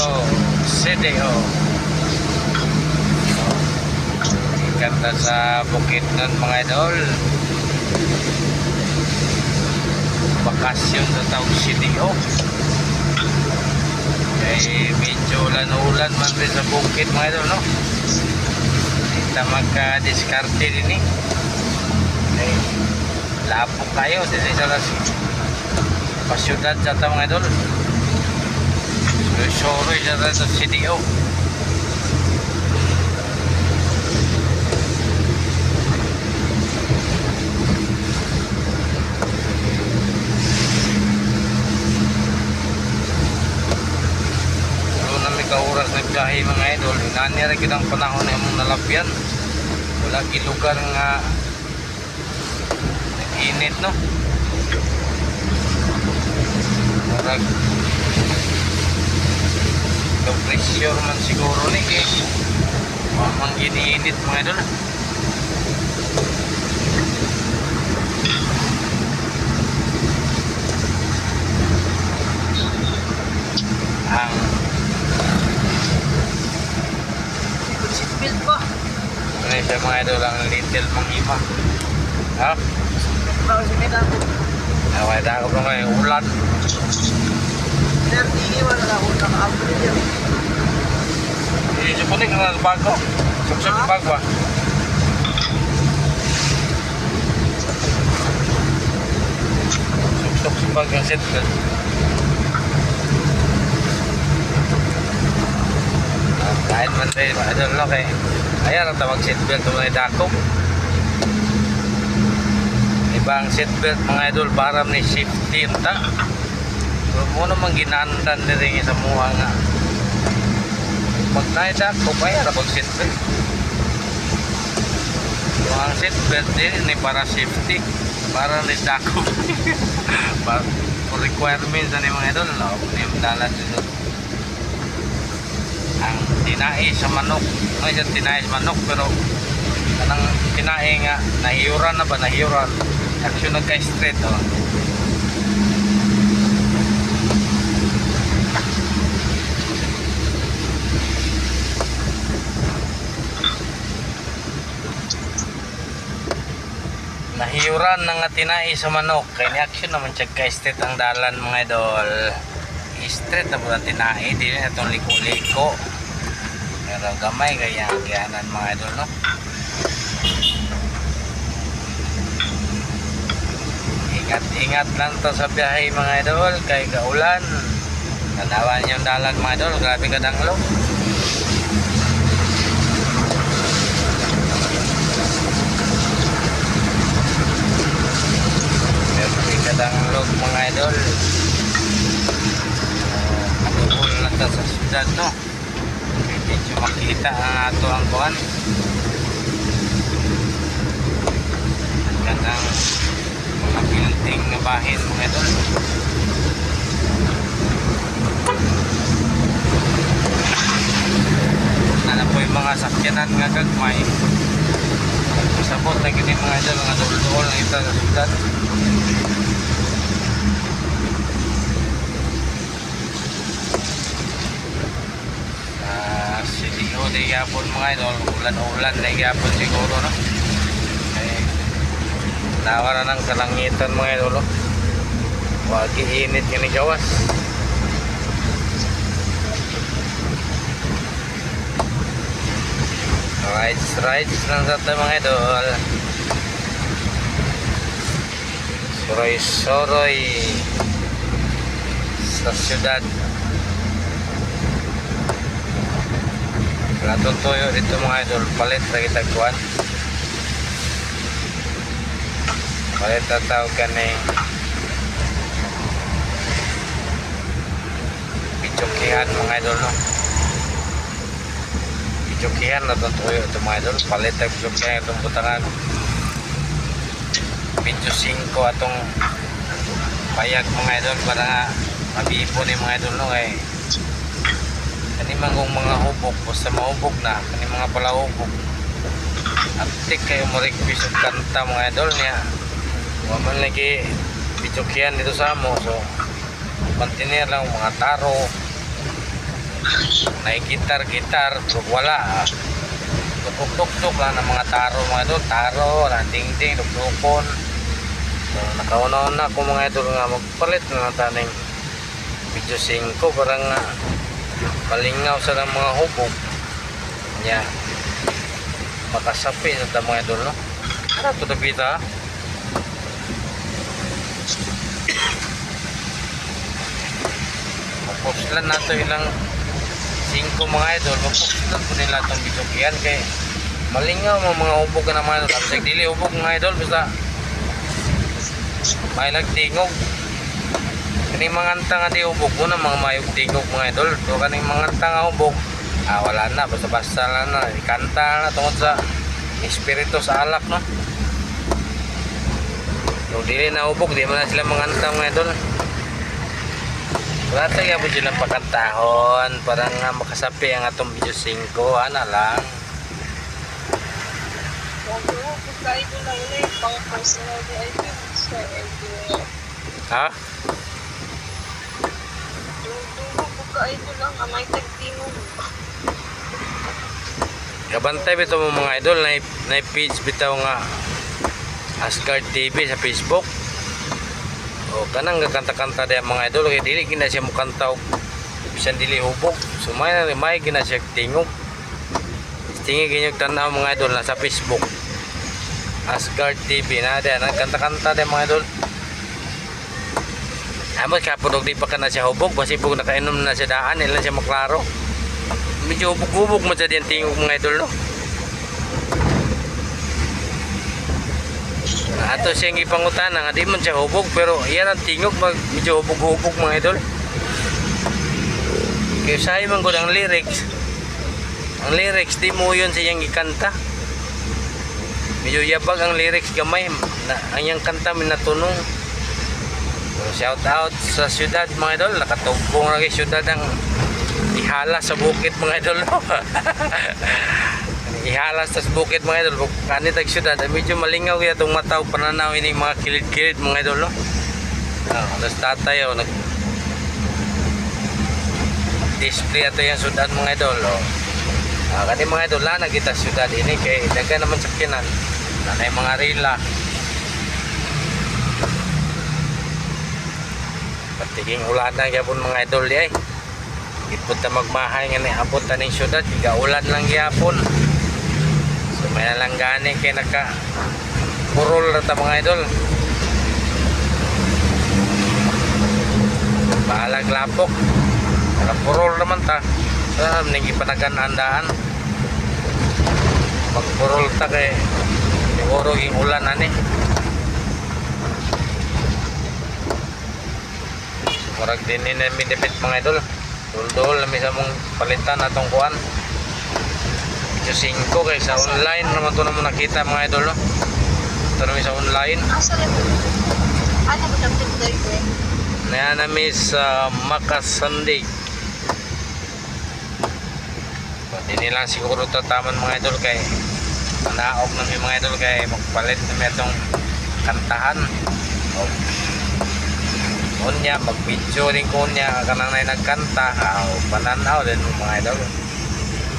to CDO. Ikanta sa bukid nun mga idol. Bakasyon sa tawag CDO. Eh, medyo ulan-ulan man rin sa bukid mga idol, no? Kita magka-diskarte din eh. Eh, lapok tayo. Dito sa pasyudad sa tawag mga idol. Soroy sa sa CDO. Na kauras na biyahe mga idol. Inanira kita ang panahon na mong nalapyan. Wala gilugar nga init no. Murag no pressure man siguro ni kay mamang giniinit mga idol. Ang Seatbelt pa. ano siya mga idol ang little. Ha? Bawal si Mina. Naway ako pa ngayon ulan. Sir, di wala na ako naka-upload yan. Hindi siya puning ang bago. Suksok ang bago ah. Suksok sa bago ang seatbelt. Ah, Kahit man tayo, I don't know kay Ayan ang tawag seatbelt ng mga dakong. Ibang seatbelt mga idol para ni safety unta. So, mo naman ginandan na rin sa muha nga. Pag tayo dako, kaya na pag seatbelt. So, ang seatbelt din ni para safety. Para ni dako. para requirements na ni mga idol. No? Ni dalan dito. Ang tinai sa manok. May isang tinai sa manok pero kanang tinai nga nahiuran na ba nahiuran. Action nagka-straight oh. Nahiuran ng tinai sa manok. Kaya ni action naman siya ka-straight ang dalan mga idol. Straight na po ang tinai. Di na itong liko-liko. Pero gamay kaya ang kiyanan mga idol no. Ingat-ingat lang to sa biyahe mga idol. Kay kaulan. Tanawan yung dalan mga idol. Grabe kadanglo. Grabe kadanglo mga idol. Nakukul na to sa syudad no. Medyo makita ang ato ang kuhan. Gandang mga building na bahin mga idol. Ano po yung mga sakyanan nga gagmay. Sabot na gini mga idol, mga dulol na ito sa syudad. Ah, Na yapon mga idol, ulan-ulan na siguro no. Eh, nawara ng kalangitan mga idol. no? Wag init nga ni gawas. Rides, rides lang sa ito mga idol. Suroy-suroy sa syudad. Platong toyo dito mga idol, palit na kita kuhan. Palit na tawag ka na Pichukihan mga idol no. Pichukihan na itong toyo ito mga idol, palit na pichukihan itong butangan. Medyo 5 atong payag mga idol para nga mabipo ni mga idol no kay kani mangong mga hubog basta mahubog na. Kani mga palahubog. Aptik kayo mo request og kanta mga idol niya. Wa man lagi bichokyan dito sa amo so mantinir lang mga taro. Naigitar-gitar pero wala. Tukok-tuktok lang ng mga taro mga idol. Taro, ding-ding, dukdukon. So nakauna na ako mga idol nga magpalit na ng taning video 5 parang nga malingaw sa ng mga hubog nya. Makasapi sa mga idol no? Ano to dapita Mapostilan nato ilang 5 mga idol. Mapostilan po nila itong video kiyan kay malingaw mga mga hubog ka naman. Idol tapos dili hubog mga idol basta may nagtingog kaning mga anta nga di hubog mo na mga mayog tingog mga idol so kaning mga anta nga hubog ah wala na basta basta lang na ikanta na tungod sa espiritu sa alak no Kung dili na hubog, di mo na sila mga anta mga idol. Wala tayo po silang pakantahon para nga makasapi ang atong video 5. Ana lang. Huwag mo, pagkain mo lang na yung pang personal ni item sa idea. Ha? Mo lang, ang may tagtingog. Kabantay bitaw mo mga idol na, na page bitaw nga Asgard TV sa Facebook. O kanang gakanta-kanta dia mga idol kay dili gina siya mo kanta og bisan dili hubog. So may na may gina siya tingog. Tingi ginyog tanaw mga idol na sa Facebook. Asgard TV na dia nagkanta-kanta dia mga idol. Amo kapod og di pa kana siya hubog basi pug nakainom na siya daan ilan siya maklaro. Medyo hubog-hubog mo sa diyan tingog mga idol no. Ato siyang ipangutana nga di man siya hubog pero iyan ang tingog mag medyo hubog-hubog mga idol. Kaya sayo man ko ang lyrics. Ang lyrics di mo yun siyang ikanta. Medyo yabag ang lyrics gamay na ang iyang kanta minatunong. So, shout out sa syudad mga idol. Nakatugpong lagi syudad ang ihala sa bukit mga idol. ihalas tas bukid mga idol kanit ang syudad ay medyo malingaw kaya itong mataw pananaw ini mga kilid-kilid mga idol no? oh, tas tatay oh, nag display ato yung syudad mga idol oh. ah, kani mga idol na nagita syudad ini kay daga naman sakinan na yung mga rila patiging ulan na gyapon mga idol di ay ipot na magmahay nga ni abot na ning syudad iga ulan lang gyapon So may nalanggani kay naka purol na ta mga idol. Bahalag lapok. Naka purol naman ta. Sa ning ipanagan andaan. Pagpurol ta kay siguro yung ulan ani. Murag din ni namin debit mga idol. Dul-dul namin sa mong palitan atong kuan. Medyo 5 kay sa online naman to naman nakita mga idol no. Ito namin sa online. Ano mo lang tinday ko? Naya namin sa Makasandig. Pwede nila siguro tataman mga idol kay panaog namin mga idol kay magpalit namin itong kantahan. O, Unya, mag-video rin ko niya kanang na nagkanta. O, pananaw din mga idol.